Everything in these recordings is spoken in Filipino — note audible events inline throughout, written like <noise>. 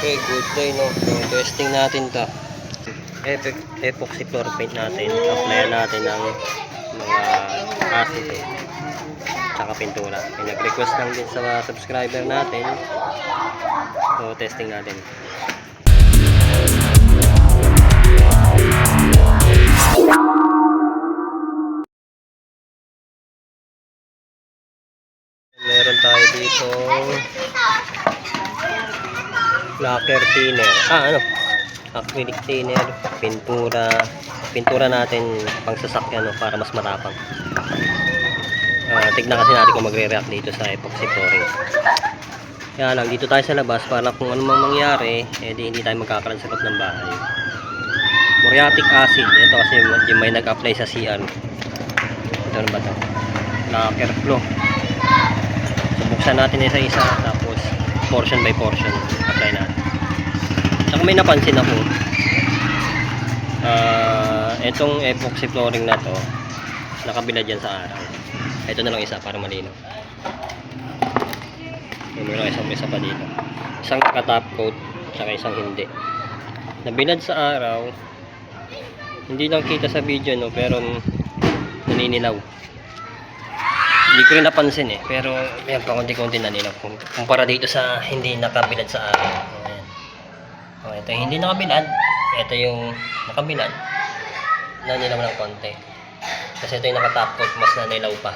Okay, good day no. So, testing natin to. Epoxy floor paint natin. Applyan natin ng mga acid eh. Tsaka pintura. May nag-request lang din sa subscriber natin. So, testing natin. Meron tayo dito lacquer thinner. Ah, ano? Acrylic thinner, pintura. Pintura natin pang sasakyan no, para mas matapang. Ah, tignan kasi natin kung magre-react dito sa epoxy flooring. Kaya lang, dito tayo sa labas para kung ano mang mangyari, eh di hindi tayo magkakaroon sa ng bahay. Muriatic acid. Ito kasi yung may nag-apply sa CR. Ito ano ba ito? Lacquer flow. So, buksan natin isa-isa tapos portion by portion. Saka may napansin ako. Ah, itong epoxy flooring na to nakabila dyan sa araw. Ito na lang isa para malinaw. Meron isang isa pa dito. Isang naka-top coat saka isang hindi. Nabilad sa araw. Hindi lang kita sa video no pero naninilaw hindi ko rin napansin eh pero yan pa konti-konti na nila kung kumpara dito sa hindi nakabilad sa araw ayan oh, ito yung hindi nakabilad. Ito yung nakabilad. Nanilaw ng konti. Kasi ito yung nakatop coat mas nanilaw pa.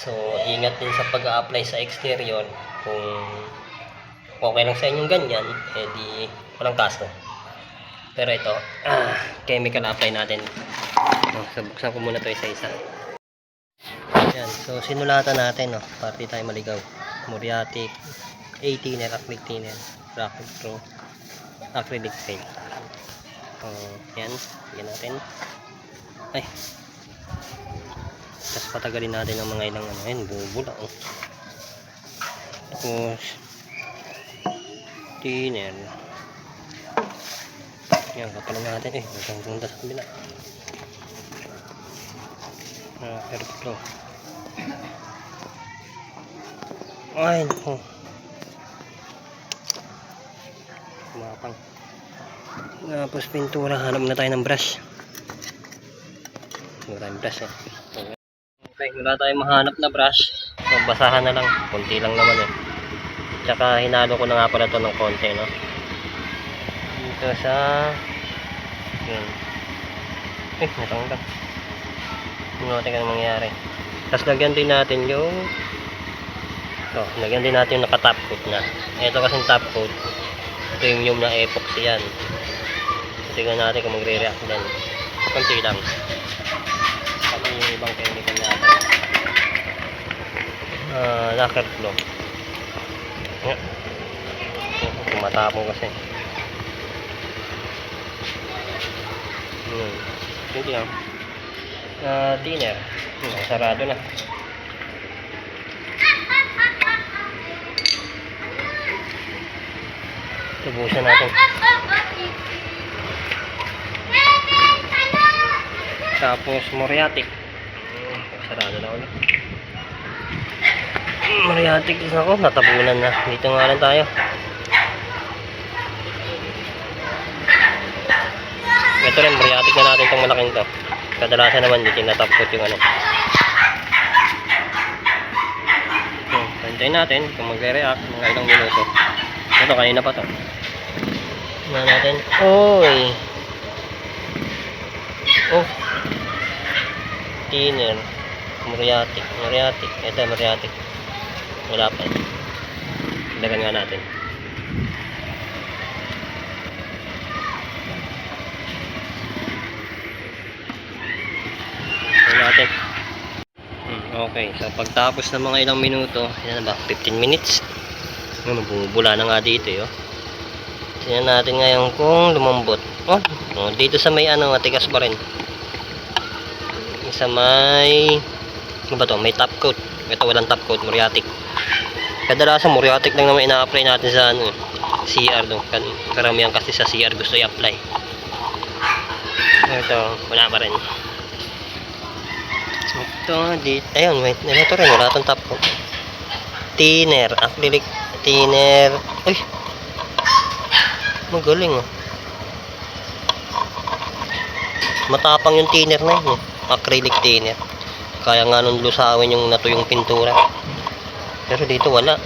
So ingat din sa pag-apply sa exterior. Kung okay lang sa inyong ganyan eh di walang kaso. Pero ito ah, chemical apply natin. Oh, so buksan ko muna to isa-isa. Yan, so sinulatan natin, no, para di tayo maligaw. Muriatic, 18 thinner, acrylic thinner, bracket pro, acrylic paint. So, yan, yan natin. Ay. Tapos patagalin natin ng mga ilang ano, yan, bubula, oh. Tapos, thinner. Yan, kapalan natin, eh, hanggang punta sa kabila. Ah, perfecto. Ay, naku. Kumapang. Tapos pintura, hanap na tayo ng brush. Wala tayong brush eh. Okay, wala tayong mahanap na brush. So, basahan na lang. Kunti lang naman eh. Tsaka hinalo ko na nga pala to ng konti, no? Dito sa... Yun. Eh, natanggap. Hindi kung mangyari. Tapos lagyan din natin yung oh, lagyan din natin yung naka-top coat na. Ito kasing top coat. Yung na epoxy yan. Tingnan natin kung magre-react din. Kunti lang. Pati yung ibang chemical natin. Ah, lacquer flow. Yeah. Tumatapong kasi. Hmm. Hindi lang na thinner. Hmm, sarado na. Tubusan natin. Tapos moriatic. Hmm, sarado na ulit. Hmm, Moriatic din ako. Natabunan na. Dito nga lang tayo. Ito rin, moriatic na natin itong malaking to kadalasan naman hindi tinatapot yung ano so, pantayin natin kung magre-react mga ilang minuto ito kanina pa to na natin oy oh thinner muriatic muriatic ito muriatic wala pa dagan nga natin Tingnan natin. Hmm, okay, so pagtapos ng mga ilang minuto, yan ba? 15 minutes. Ngayon, bumubula na nga dito, yo. Tingnan natin ngayon kung lumambot. Oh, oh, dito sa may ano, matigas pa rin. Sa may ano ba to? May top coat. Ito walang top coat, muriatic. Kadalasan muriatic lang naman ina-apply natin sa ano, CR do. Karamihan kasi sa CR gusto i-apply. Ito, wala pa rin. Ito, dito. Ayun, wait. Ito rin, wala itong top coat. Thinner, acrylic thinner. Uy! Magaling oh. Matapang yung thinner na yun eh. Acrylic thinner. Kaya nga nung lusawin yung natuyong pintura. Pero dito wala.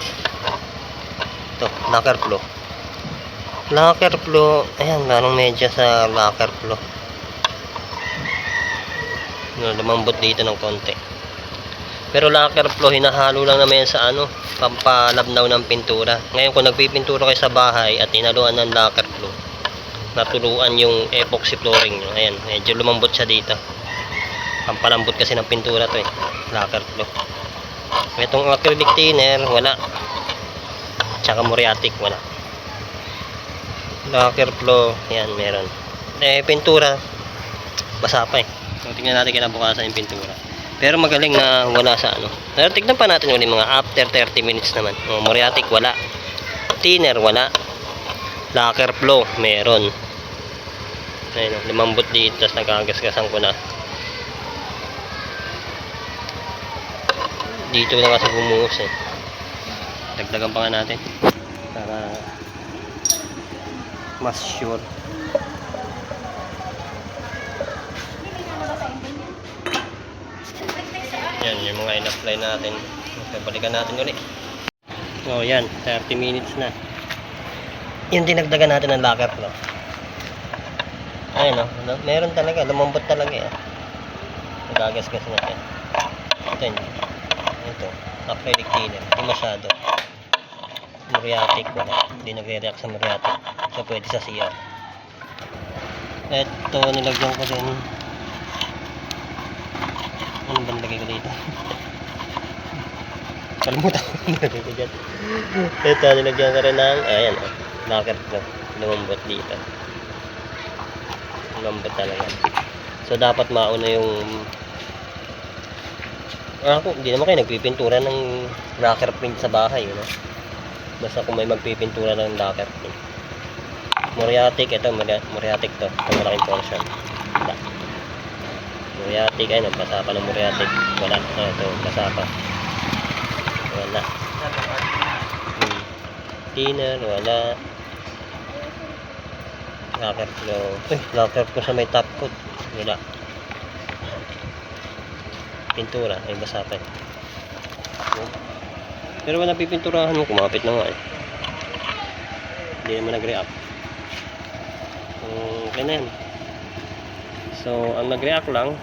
Ito, lacquer flow. Lacquer flow. Ayan, merong medya sa lacquer flow. No, lumambot dito ng konti. Pero lacquer flow, hinahalo lang naman sa ano, pampalabnaw ng pintura. Ngayon, kung nagpipintura kayo sa bahay at inaluan ng lacquer flow, natuluan yung epoxy flooring nyo. Ayan, medyo lumambot siya dito. Pampalambot kasi ng pintura to eh. Lacquer flow. Itong acrylic thinner, wala. Tsaka muriatic, wala. Lacquer flow, yan, meron. Eh, pintura, basa pa eh. So, tingnan natin kinabukasan yung pintura. Pero magaling na wala sa ano. Pero tignan pa natin ulit mga after 30 minutes naman. Oh, muriatic, wala. Thinner, wala. Lacquer flow, meron. Ayun, oh, lumambot dito, tapos nagagasgasan ko na. Dito na kasi bumuhos eh. Dagdagan pa nga natin. Para mas sure. Yan, yung mga in-apply natin. Okay, balikan natin ulit. Oh, yan. 30 minutes na. Yung dinagdagan natin ng locker flow. Ayun, oh. no? Meron talaga. Lumambot talaga eh. Nagagasgas na siya. Ito yun. Ito. Acrylic thinner. Hindi masyado. Muriatic wala. Hindi nagre-react sa muriatic. So, pwede sa CR. Ito, nilagyan ko din. Ano ba nilagay ko dito? <laughs> Kalimutan ko nilagay ko dyan. Ito, nilagyan ko rin ng, ayan, oh, locker flow. Lumambot dito. Lumambot talaga. So, dapat mauna yung Ah, ako, hindi naman kayo nagpipintura ng lacquer print sa bahay, you know? Basta kung may magpipintura ng lacquer print. Moriatic, ito, Moriatic to. Ito malaking portion. Wala. Moriatic, ayun, basa pa ng Moriatic. Wala. Ah, ito, basa pa. Wala. Hmm. Thinner, wala. Lacquer flow. Uy, lacquer flow sa may top coat. Wala. Pintura, ay basa pa. Pero wala pipinturahan mo, kumapit na nga eh. Hindi naman nag-react. Um, okay na yan. So, ang nag-react lang,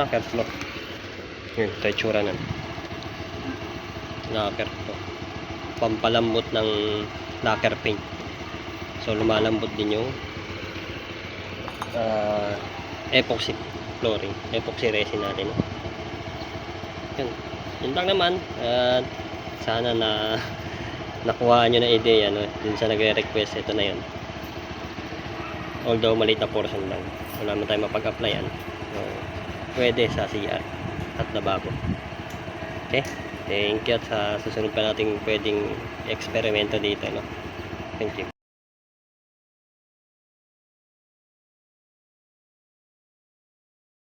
lacquer flow. Yun, ito yung tsura nun. Lacquer flow. Pampalambot ng lacquer paint. So, lumalambot din yung ah, epoxy flooring, epoxy resin natin. Yun. Yun lang naman. At sana na <laughs> nakuha nyo na ideya no? dun sa nagre-request ito na yun. Although maliit na portion lang. Wala naman tayo mapag-applyan. So, pwede sa CR at lababo okay? Thank you at sa susunod pa natin pwedeng eksperimento dito no? Thank you